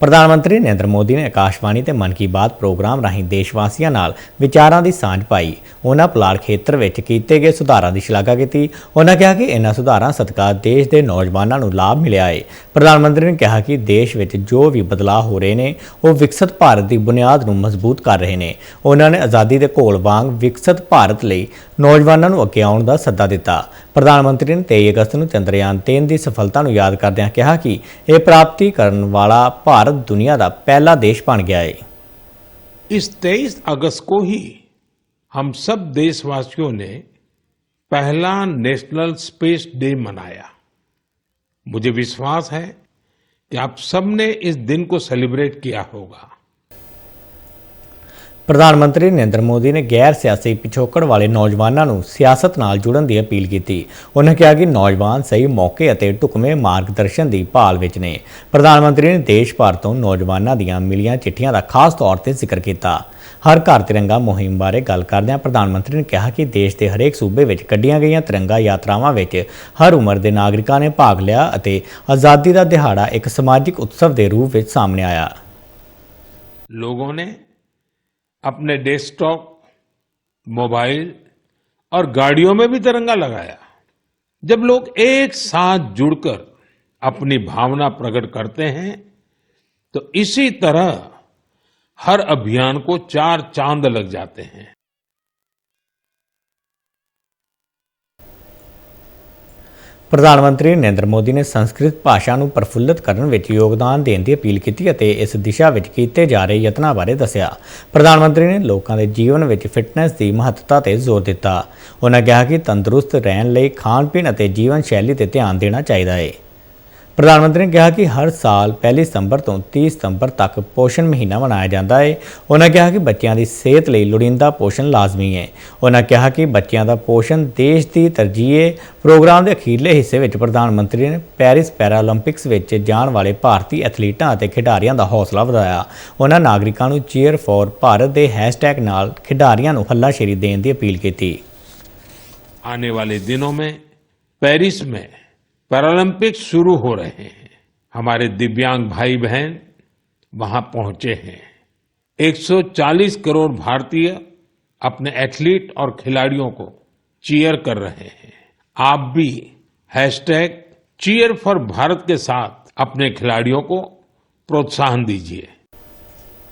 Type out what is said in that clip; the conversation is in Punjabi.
ਪ੍ਰਧਾਨ ਮੰਤਰੀ ਨਰਿੰਦਰ ਮੋਦੀ ਨੇ ਆਕਾਸ਼ਵਾਣੀ ਤੇ ਮਨ ਕੀ ਬਾਤ ਪ੍ਰੋਗਰਾਮ ਰਾਹੀਂ ਦੇਸ਼ ਵਾਸੀਆਂ ਨਾਲ ਵਿਚਾਰਾਂ ਦੀ ਸਾਂਝ ਪਾਈ। ਉਹਨਾਂ ਪਲਾੜ ਖੇਤਰ ਵਿੱਚ ਕੀਤੇ ਗਏ ਸੁਧਾਰਾਂ ਦੀ ਸ਼ਲਾਘਾ ਕੀਤੀ। ਉਹਨਾਂ ਕਿਹਾ ਕਿ ਇਹਨਾਂ ਸੁਧਾਰਾਂ ਸਦਕਾ ਦੇਸ਼ ਦੇ ਨੌਜਵਾਨਾਂ ਨੂੰ ਲਾਭ ਮਿਲਿਆ ਹੈ ਪ੍ਰਧਾਨ ਮੰਤਰੀ ਨੇ ਕਿਹਾ ਕਿ ਦੇਸ਼ ਵਿੱਚ ਜੋ ਵੀ ਬਦਲਾਅ ਹੋ ਰਹੇ ਨੇ, ਉਹ ਵਿਕਸਿਤ ਭਾਰਤ ਦੀ ਬੁਨਿਆਦ ਨੂੰ ਮਜ਼ਬੂਤ ਕਰ ਰਹੇ ਨੇ। ਉਹਨਾਂ ਨੇ ਆਜ਼ਾਦੀ ਦੇ ਘੋਲ ਵਾਂਗ ਵਿਕਸਿਤ ਭਾਰਤ ਲਈ ਨੌਜਵਾਨਾਂ ਨੂੰ ਅੱਗੇ ਆਉਣ ਦਾ ਸੱਦਾ ਦਿੱਤਾ। ਪ੍ਰਧਾਨ ਮੰਤਰੀ ਨੇ 23 ਅਗਸਤ ਨੂੰ ਚੰਦਰਯਾਨ 3 ਦੀ ਸਫਲਤਾ ਨੂੰ ਯਾਦ ਕਰਦਿਆਂ ਕਿਹਾ ਕਿ ਇਹ ਪ੍ਰਾਪਤੀ ਕਰਨ ਵਾਲਾ ਭਾਰਤ ਦੁਨੀਆ ਦਾ ਪਹਿਲਾ ਦੇਸ਼ ਬਣ ਗਿਆ ਹੈ ਇਸ 23 ਅਗਸਤ को ਹੀ हम सब देशवासियों ने पहला नेशनल स्पेस डे मनाया। मुझे विश्वास है कि आप सबने इस दिन को सेलिब्रेट किया होगा। ਪ੍ਰਧਾਨ ਮੰਤਰੀ ਨਰਿੰਦਰ ਮੋਦੀ ਨੇ ਗੈਰ ਸਿਆਸੀ ਪਿਛੋਕੜ ਵਾਲੇ ਨੌਜਵਾਨਾਂ ਨੂੰ ਸਿਆਸਤ ਨਾਲ ਜੁੜਨ ਦੀ ਅਪੀਲ ਕੀਤੀ। ਉਹਨਾਂ ਕਿਹਾ ਕਿ ਨੌਜਵਾਨ ਸਹੀ ਮੌਕੇ ਅਤੇ ਢੁਕਵੇਂ ਮਾਰਗਦਰਸ਼ਨ ਦੀ ਭਾਲ ਵਿੱਚ ਨੇ। ਪ੍ਰਧਾਨ ਮੰਤਰੀ ਨੇ ਦੇਸ਼ ਭਰ ਤੋਂ ਨੌਜਵਾਨਾਂ ਦੀਆਂ ਮਿਲੀਆਂ ਚਿੱਠੀਆਂ ਦਾ ਖਾਸ ਤੌਰ ਤੇ ਜ਼ਿਕਰ ਕੀਤਾ। ਹਰ ਘਰ ਤਿਰੰਗਾ ਮੁਹਿੰਮ ਬਾਰੇ ਗੱਲ ਕਰਦਿਆਂ ਪ੍ਰਧਾਨ ਮੰਤਰੀ ਨੇ ਕਿਹਾ ਕਿ ਦੇਸ਼ ਦੇ ਹਰੇਕ ਸੂਬੇ ਵਿੱਚ ਕੱਢੀਆਂ ਗਈਆਂ ਤਿਰੰਗਾ ਯਾਤਰਾਵਾਂ ਵਿੱਚ ਹਰ ਉਮਰ ਦੇ ਨਾਗਰਿਕਾਂ ਨੇ ਭਾਗ ਲਿਆ ਅਤੇ ਆਜ਼ਾਦੀ ਦਾ ਦਿਹਾੜਾ ਇੱਕ ਸਮਾਜਿਕ ਉਤਸਵ ਦੇ ਰੂਪ ਵਿੱਚ ਸਾਹਮਣੇ ਆਇਆ। ਲੋਗों ने अपने डेस्कटॉप, मोबाइल और गाड़ियों में भी तिरंगा लगाया। जब लोग एक साथ जुड़कर अपनी भावना प्रकट करते हैं तो इसी तरह हर अभियान को चार चाँद लग जाते हैं। ਪ੍ਰਧਾਨ ਮੰਤਰੀ ਨਰਿੰਦਰ ਮੋਦੀ ਨੇ ਸੰਸਕ੍ਰਿਤ ਭਾਸ਼ਾ ਨੂੰ ਪ੍ਰਫੁੱਲਤ ਕਰਨ ਵਿੱਚ ਯੋਗਦਾਨ ਦੇਣ ਦੀ ਅਪੀਲ ਕੀਤੀ ਅਤੇ ਇਸ ਦਿਸ਼ਾ ਵਿੱਚ ਕੀਤੇ ਜਾ ਰਹੇ ਯਤਨਾਂ ਬਾਰੇ ਦੱਸਿਆ। ਪ੍ਰਧਾਨ ਮੰਤਰੀ ਨੇ ਲੋਕਾਂ ਦੇ ਜੀਵਨ ਵਿੱਚ ਫਿਟਨੈਸ ਦੀ ਮਹੱਤਤਾ ਤੇ ਜ਼ੋਰ ਦਿੱਤਾ। ਉਹਨਾਂ ਕਿਹਾ ਕਿ ਤੰਦਰੁਸਤ ਰਹਿਣ ਲਈ ਖਾਣ ਪੀਣ ਅਤੇ ਜੀਵਨ ਸ਼ੈਲੀ ਤੇ ਧਿਆਨ ਦੇਣਾ ਚਾਹੀਦਾ ਹੈ। ਪ੍ਰਧਾਨ ਮੰਤਰੀ ਨੇ ਕਿਹਾ ਕਿ ਹਰ ਸਾਲ 1 ਸਤੰਬਰ ਤੋਂ 30 ਸਤੰਬਰ ਤੱਕ ਪੋਸ਼ਣ ਮਹੀਨਾ ਮਨਾਇਆ ਜਾਂਦਾ ਹੈ ਉਹਨਾਂ ਕਿਹਾ ਕਿ ਬੱਚਿਆਂ ਦੀ ਸਿਹਤ ਲਈ ਲੋੜੀਂਦਾ ਪੋਸ਼ਣ ਲਾਜ਼ਮੀ ਹੈ ਉਹਨਾਂ ਕਿਹਾ ਕਿ ਬੱਚਿਆਂ ਦਾ ਪੋਸ਼ਣ ਦੇਸ਼ ਦੀ ਤਰਜੀਹ ਹੈ ਪ੍ਰੋਗਰਾਮ ਦੇ ਅਖੀਰਲੇ ਹਿੱਸੇ ਵਿੱਚ ਪ੍ਰਧਾਨ ਮੰਤਰੀ ਨੇ ਪੈਰਿਸ ਪੈਰਾਲੰਪਿਕਸ ਵਿੱਚ ਜਾਣ ਵਾਲੇ ਭਾਰਤੀ ਐਥਲੀਟਾਂ ਅਤੇ ਖਿਡਾਰੀਆਂ ਦਾ ਹੌਸਲਾ ਵਧਾਇਆ। ਉਹਨਾਂ ਨਾਗਰਿਕਾਂ ਨੂੰ ਚੀਅਰ ਫੋਰ ਭਾਰਤ ਦੇ ਹੈਸ਼ਟੈਗ ਨਾਲ ਖਿਡਾਰੀਆਂ ਨੂੰ ਹੱਲਾਸ਼ੇਰੀ ਦੇਣ ਦੀ ਅਪੀਲ ਕੀਤੀ। ਆਉਣ ਵਾਲੇ ਦਿਨੋਂ ਵਿੱਚ ਪੈਰਿਸ ਵਿੱਚ पैरालंपिक्स शुरू हो रहे हैं। हमारे दिव्यांग भाई बहन वहाँ पहुँचे हैं। 140 करोड़ भारतीय अपने एथलीट और खिलाड़ियों को चीयर कर रहे हैं। आप भी हैशटैग चीयर फॉर भारत के साथ अपने खिलाड़ियों को प्रोत्साहन दीजिए।